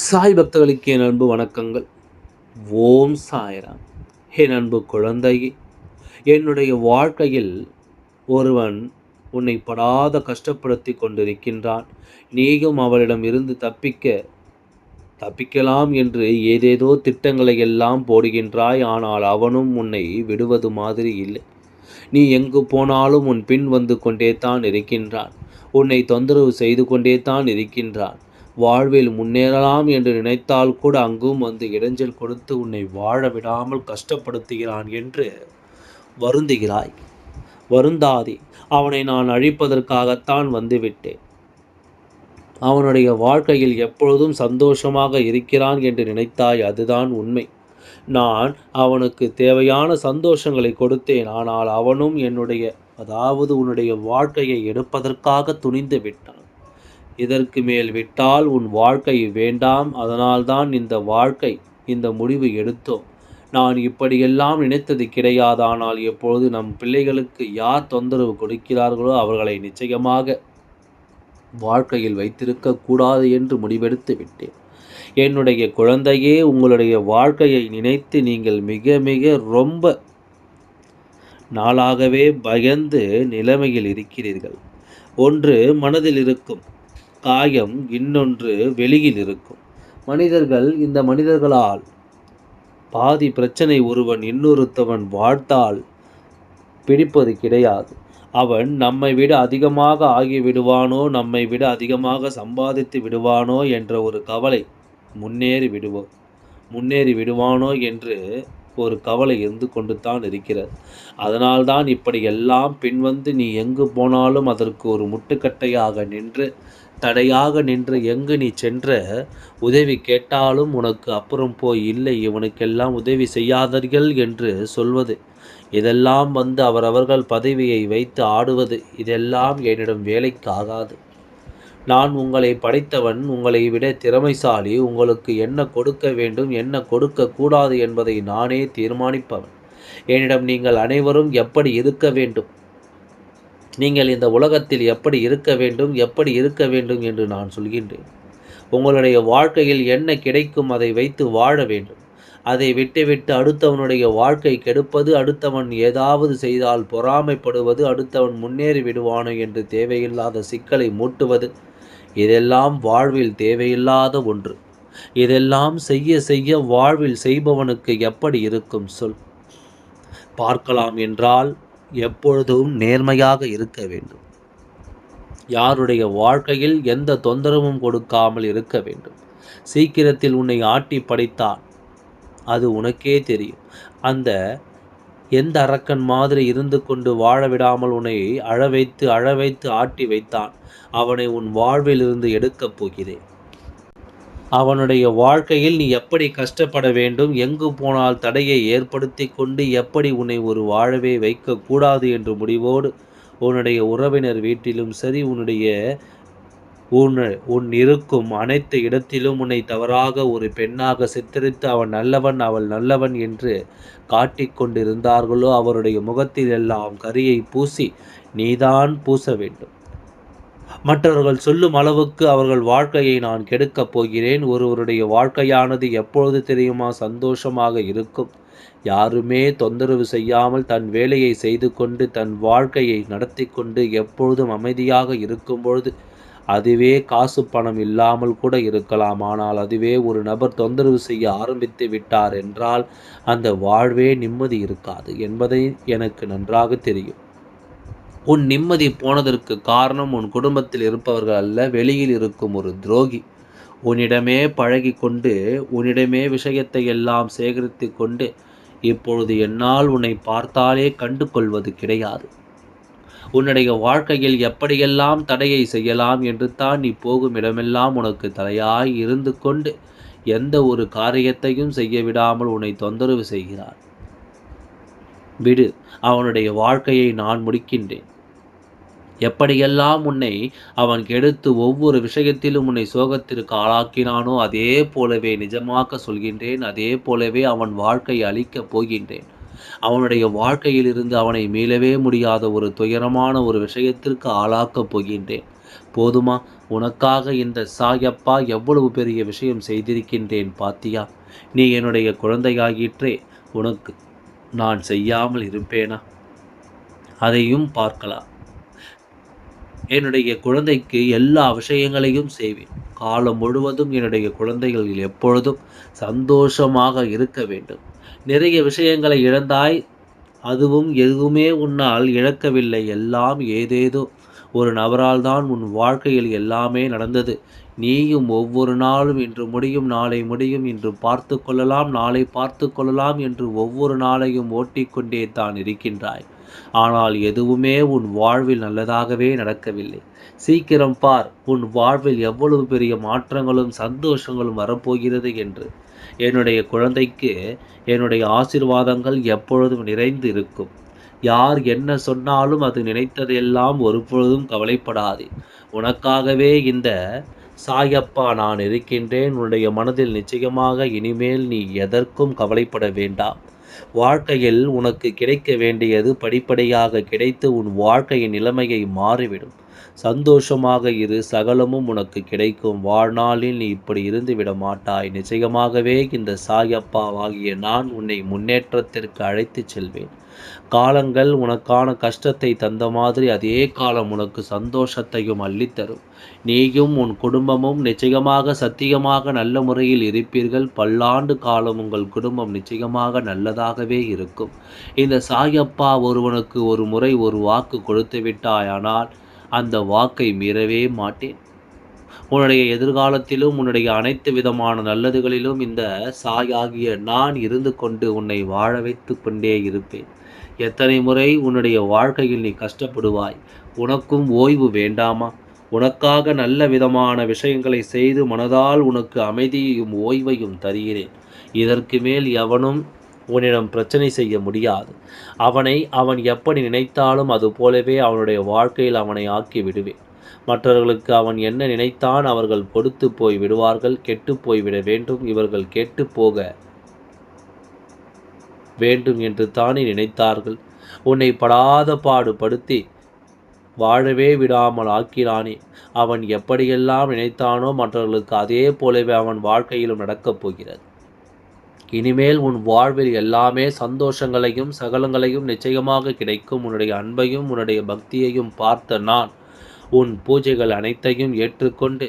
சாய் பக்தர்களுக்கு என் அன்பு வணக்கங்கள். ஓம் சாய்ராம். என் அன்பு குழந்தையே என்னுடைய வாழ்க்கையில் ஒருவன் உன்னை படாத கஷ்டப்படுத்தி கொண்டிருக்கின்றான். நீயும் அவளிடம் இருந்து தப்பிக்க தப்பிக்கலாம் என்று ஏதேதோ திட்டங்களை எல்லாம் போடுகின்றாய் ஆனால் அவனும் உன்னை விடுவது மாதிரி இல்லை. நீ எங்கு போனாலும் உன் பின் வந்து கொண்டே தான் இருக்கின்றான். உன்னை தொந்தரவு செய்து கொண்டே தான் இருக்கின்றான். வாழ்வில் முன்னேறலாம் என்று நினைத்தால் கூட அங்கும் வந்து இடைஞ்சல் கொடுத்து உன்னை வாழ விடாமல் கஷ்டப்படுத்துகிறான் என்று வருந்துகிறாய். வருந்தாதே அவனை நான் அழிப்பதற்காகத்தான் வந்துவிட்டேன். அவனுடைய வாழ்க்கையில் எப்பொழுதும் சந்தோஷமாக இருக்கிறான் என்று நினைத்தாய் அதுதான் உண்மை. நான் அவனுக்கு தேவையான சந்தோஷங்களை கொடுத்தேன் ஆனால் அவனும் என்னுடைய அதாவது உன்னுடைய வாழ்க்கையை எடுப்பதற்காக துணிந்து விட்டான். இதற்கு மேல் விட்டால் உன் வாழ்க்கை வேண்டாம். அதனால்தான் இந்த வாழ்க்கை இந்த முடிவு எடுத்தோம். நான் இப்படியெல்லாம் நினைத்தது கிடையாதானால் எப்பொழுது நம் பிள்ளைகளுக்கு யார் தொந்தரவு கொடுக்கிறார்களோ அவர்களை நிச்சயமாக வாழ்க்கையில் வைத்திருக்க கூடாது என்று முடிவெடுத்து விட்டேன். என்னுடைய குழந்தையே உங்களுடைய வாழ்க்கையை நினைத்து நீங்கள் மிக மிக ரொம்ப நாளாகவே பயந்து நிலைமையில் இருக்கிறீர்கள். ஒன்று மனதில் இருக்கும். காயம் இன்னொன்று வெளியில் இருக்கும். மனிதர்கள் இந்த மனிதர்களால் பாதி பிரச்சனை ஒருவன் இன்னொருத்தவன் வாழ்த்தால் பிடிப்பது கிடையாது. அவன் நம்மை விட அதிகமாக ஆகிவிடுவானோ நம்மை விட அதிகமாக சம்பாதித்து விடுவானோ என்ற ஒரு கவலை முன்னேறி விடுவோம் முன்னேறி விடுவானோ என்று ஒரு கவலை இருந்து கொண்டு தான் இருக்கிறது அதனால்தான் இப்படி எல்லாம் பின்வந்து நீ எங்கு போனாலும் அதற்கு ஒரு முட்டுக்கட்டையாக நின்று தடையாக நின்று எங்கு நீ சென்ற? உதவி கேட்டாலும் உனக்கு அப்புறம் போய் இல்லை இவனுக்கெல்லாம் உதவி செய்யாதீர்கள் என்று சொல்வது. இதெல்லாம் வந்து அவரவர்கள் பதவியை வைத்து ஆடுவது. இதெல்லாம் என்னிடம் வேலைக்கு ஆகாது நான் உங்களை படைத்தவன் உங்களை விட திறமைசாலி உங்களுக்கு என்ன கொடுக்க வேண்டும் என்ன கொடுக்க கூடாது என்பதை நானே தீர்மானிப்பவன். என்னிடம் நீங்கள் அனைவரும் எப்படி இருக்க வேண்டும்? நீங்கள் இந்த உலகத்தில் எப்படி இருக்க வேண்டும் எப்படி இருக்க வேண்டும் என்று நான் சொல்கின்றேன். உங்களுடைய வாழ்க்கையில் என்ன கிடைக்கும் அதை வைத்து வாழ வேண்டும். அதை விட்டுவிட்டு அடுத்தவனுடைய வாழ்க்கை கெடுப்பது அடுத்தவன் ஏதாவது செய்தால் பொறாமைப்படுவது அடுத்தவன் முன்னேறி விடுவானோ என்று தேவையில்லாத சிக்கலை மூட்டுவது இதெல்லாம் வாழ்வில் தேவையில்லாத ஒன்று. இதெல்லாம் செய்ய செய்ய வாழ்வில் செய்பவனுக்கு எப்படி இருக்கும் சொல். பார்க்கலாம் என்றால் எப்பொழுதும் நேர்மையாக இருக்க வேண்டும். யாருடைய வாழ்க்கையில் எந்த தொந்தரவும் கொடுக்காமல் இருக்க வேண்டும். சீக்கிரத்தில் உன்னை ஆட்டி படைத்தான். அது உனக்கே தெரியும். அந்த எந்த அரக்கன் மாதிரி இருந்து கொண்டு வாழ விடாமல் உன்னை அழ வைத்து அழ வைத்து ஆட்டி வைத்தான். அவனை உன் வாழ்விலிருந்து எடுக்கப் போகிறேன். அவனுடைய வாழ்க்கையில் நீ எப்படி கஷ்டப்பட வேண்டும் எங்கு போனால் தடையை ஏற்படுத்தி கொண்டு எப்படி உன்னை ஒரு வாழவே வைக்கக்கூடாது என்று முடிவோடு உன்னுடைய உறவினர் வீட்டிலும் சரி உன்னுடைய உன் உன் இருக்கும் அனைத்து இடத்திலும் உன்னை தவறாக ஒரு பெண்ணாக சித்தரித்து அவன் நல்லவன் அவள் நல்லவன் என்று காட்டிக்கொண்டிருந்தார்களோ அவருடைய முகத்தில் எல்லாம் கரியை பூசி நீதான் பூச வேண்டும். மற்றவர்கள் சொல்லும் அளவுக்கு அவர்கள் வாழ்க்கையை நான் கெடுக்கப் போகிறேன். ஒருவருடைய வாழ்க்கையானது எப்பொழுது தெரியுமா? சந்தோஷமாக இருக்கும். யாருமே தொந்தரவு செய்யாமல் தன் வேலையை செய்து கொண்டு தன் வாழ்க்கையை நடத்தி கொண்டு எப்பொழுதும் அமைதியாக இருக்கும் பொழுது அதுவே காசு பணம் இல்லாமல் கூட இருக்கலாம். ஆனால் அதுவே ஒரு நபர் தொந்தரவு செய்ய ஆரம்பித்து விட்டார் என்றால் அந்த வாழ்வே நிம்மதி இருக்காது என்பதை எனக்கு நன்றாக தெரியும். உன் நிம்மதி போனதற்கு காரணம் உன் குடும்பத்தில் இருப்பவர்கள் அல்ல வெளியில் இருக்கும் ஒரு துரோகி. உன்னிடமே பழகி கொண்டு உன்னிடமே விஷயத்தை எல்லாம் சேகரித்து கொண்டு இப்பொழுது என்னால் உன்னை பார்த்தாலே கண்டு கொள்வது கிடையாது. உன்னுடைய வாழ்க்கையில் எப்படியெல்லாம் தடையை செய்யலாம் என்று தான் நீ போகும் இடமெல்லாம் உனக்கு தலையாய் இருந்து கொண்டு எந்த ஒரு காரியத்தையும் செய்ய விடாமல் உன்னை தொந்தரவு செய்கிறார் விடு அவனுடைய வாழ்க்கையை நான் முடிக்கின்றேன். எப்படியெல்லாம் உன்னை அவன் கெடுத்து ஒவ்வொரு விஷயத்திலும் உன்னை சோகத்திற்கு ஆளாக்கினானோ அதே போலவே நிஜமாக்க சொல்கின்றேன் அதே போலவே அவன் வாழ்க்கையை அழிக்கப் போகின்றேன். அவனுடைய வாழ்க்கையிலிருந்து அவனை மீளவே முடியாத ஒரு துயரமான ஒரு விஷயத்திற்கு ஆளாக்கப் போகின்றேன். போதுமா? உனக்காக இந்த சாயப்பா எவ்வளவு பெரிய விஷயம் செய்திருக்கின்றேன் பாத்தியா? நீ என்னுடைய குழந்தையாகிற்றே உனக்கு நான் செய்யாமல் இருப்பேனா? அதையும் பார்க்கலாம். என்னுடைய குழந்தைக்கு எல்லா விஷயங்களையும் செய்வேன். காலம் முழுவதும் என்னுடைய குழந்தைகள் எப்பொழுதும் சந்தோஷமாக இருக்க வேண்டும். நிறைய விஷயங்களை இழந்தாய் அதுவும் எதுவுமே உன்னால் இழக்கவில்லை. எல்லாம் ஏதேதோ ஒரு நபரால் தான் உன் வாழ்க்கையில் எல்லாமே நடந்தது. நீயும் ஒவ்வொரு நாளும் இன்று முடியும் நாளை முடியும் இன்று பார்த்து கொள்ளலாம் நாளை பார்த்து கொள்ளலாம் என்று ஒவ்வொரு நாளையும் ஓட்டிக்கொண்டே தான் இருக்கின்றாய். ஆனால் எதுவுமே உன் வாழ்வில் நல்லதாகவே நடக்கவில்லை. சீக்கிரம் பார் உன் வாழ்வில் எவ்வளவு பெரிய மாற்றங்களும் சந்தோஷங்களும் வரப்போகிறது என்று. என்னுடைய குழந்தைக்கு என்னுடைய ஆசிர்வாதங்கள் எப்பொழுதும் நிறைந்து இருக்கும். யார் என்ன சொன்னாலும் அது நினைத்ததெல்லாம் ஒருபொழுதும் கவலைப்படாது. உனக்காகவே இந்த சாயப்பா நான் இருக்கின்றேன். உன்னுடைய மனதில் நிச்சயமாக இனிமேல் நீ எதற்கும் கவலைப்பட வேண்டாம். வாழ்க்கையில் உனக்கு கிடைக்க வேண்டியது படிப்படியாக கிடைத்து உன் வாழ்க்கையின் நிலைமையை மாறிவிடும். சந்தோஷமாக இரு சகலமும் உனக்கு கிடைக்கும். வாழ்நாளில் நீ இப்படி இருந்து விட மாட்டாய். நிச்சயமாகவே இந்த சாயப்பாவாகிய நான் உன்னை முன்னேற்றத்திற்கு அழைத்துச் செல்வேன். காலங்கள் உனக்கான கஷ்டத்தை தந்த மாதிரி அதே காலம் உனக்கு சந்தோஷத்தையும் அள்ளித்தரும். நீயும் உன் குடும்பமும் நிச்சயமாக சத்தியமாக நல்ல முறையில் இருப்பீர்கள். பல்லாண்டு காலம் உங்கள் குடும்பம் நிச்சயமாக நல்லதாகவே இருக்கும். இந்த சாயப்பா ஒருவனுக்கு ஒரு முறை ஒரு வாக்கு கொடுத்து விட்டாயானால் அந்த வாக்கை மீறவே மாட்டேன். உன்னுடைய எதிர்காலத்திலும் உன்னுடைய அனைத்து விதமான நல்லதுகளிலும் இந்த சாயாகிய நான் இருந்து கொண்டு உன்னை வாழ வைத்து கொண்டே இருப்பேன். எத்தனை முறை உன்னுடைய வாழ்க்கையில் நீ கஷ்டப்படுவாய்? உனக்கும் ஓய்வு வேண்டாமா? உனக்காக நல்ல விதமான விஷயங்களை செய்து மனதால் உனக்கு அமைதியையும் ஓய்வையும் தருகிறேன். இதற்கு மேல் எவனும் உன்னிடம் பிரச்சனை செய்ய முடியாது. அவனை அவன் எப்படி நினைத்தாலும் அது போலவே அவனுடைய வாழ்க்கையில் அவனை ஆக்கி விடுவேன். மற்றவர்களுக்கு அவன் என்ன நினைத்தான் அவர்கள் கொடுத்து போய் விடுவார்கள் கெட்டு போய்விட வேண்டும் இவர்கள் கெட்டு போக வேண்டும் என்று தானே நினைத்தார்கள். உன்னை படாத பாடுபடுத்தி வாழவே விடாமல் ஆக்கிறானே அவன் எப்படியெல்லாம் நினைத்தானோ மற்றவர்களுக்கு அதே போலவே அவன் வாழ்க்கையிலும் நடக்கப் போகிறது. இனிமேல் உன் வாழ்வில் எல்லாமே சந்தோஷங்களையும் சகலங்களையும் நிச்சயமாக கிடைக்கும். உன்னுடைய அன்பையும் உன்னுடைய பக்தியையும் பார்த்த நான் உன் பூஜைகள் அனைத்தையும் ஏற்றுக்கொண்டு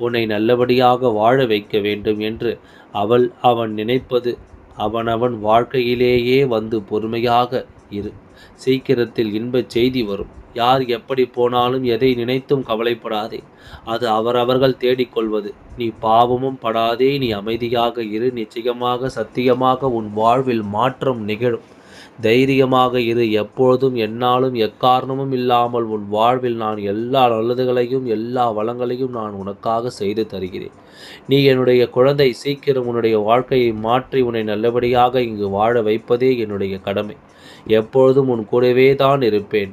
உன்னை நல்லபடியாக வாழ வைக்க வேண்டும் என்று அவள் அவன் நினைப்பது அவனவன் வாழ்க்கையிலேயே வந்து பொறுமையாக இரு. சீக்கிரத்தில் இன்பச் செய்தி வரும். யார் எப்படி போனாலும் எதை நினைத்தும் கவலைப்படாதே. அது அவரவர்கள் தேடிக்கொள்வது. நீ பாவமும் படாதே நீ அமைதியாக இரு. நிச்சயமாக சத்தியமாக உன் வாழ்வில் மாற்றம் நிகழும். தைரியமாக இரு. எப்பொழுதும் என்னாலும் எக்காரணமும் இல்லாமல் உன் வாழ்வில் நான் எல்லா நல்லதுகளையும் எல்லா வளங்களையும் நான் உனக்காக செய்து தருகிறேன். நீ என்னுடைய குழந்தை சீக்கிரம் உன்னுடைய வாழ்க்கையை மாற்றி உன்னை நல்லபடியாக இங்கு வாழ வைப்பதே என்னுடைய கடமை. எப்பொழுதும் உன் கூடவே தான் இருப்பேன்.